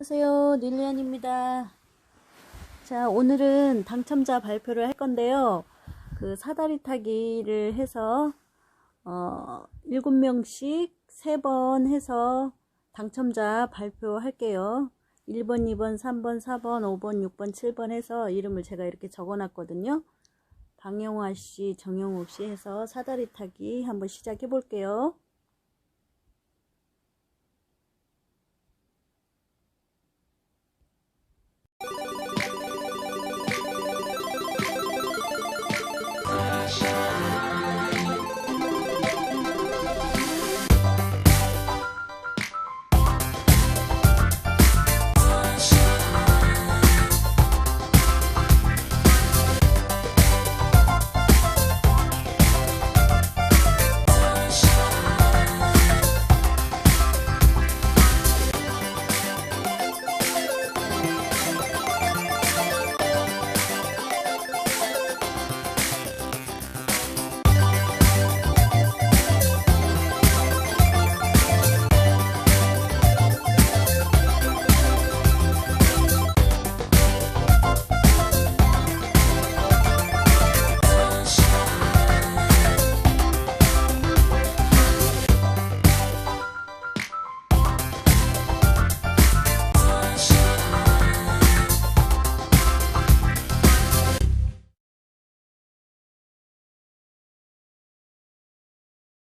안녕하세요. 닐리안입니다. 자, 오늘은 당첨자 발표를 할 건데요. 그 사다리 타기를 해서, 어, 7명씩 3번 해서 당첨자 발표할게요. 1번, 2번, 3번, 4번, 5번, 6번, 7번 해서 이름을 제가 이렇게 적어 놨거든요. 방영화 씨, 정영욱 씨 해서 사다리 타기 한번 시작해 볼게요.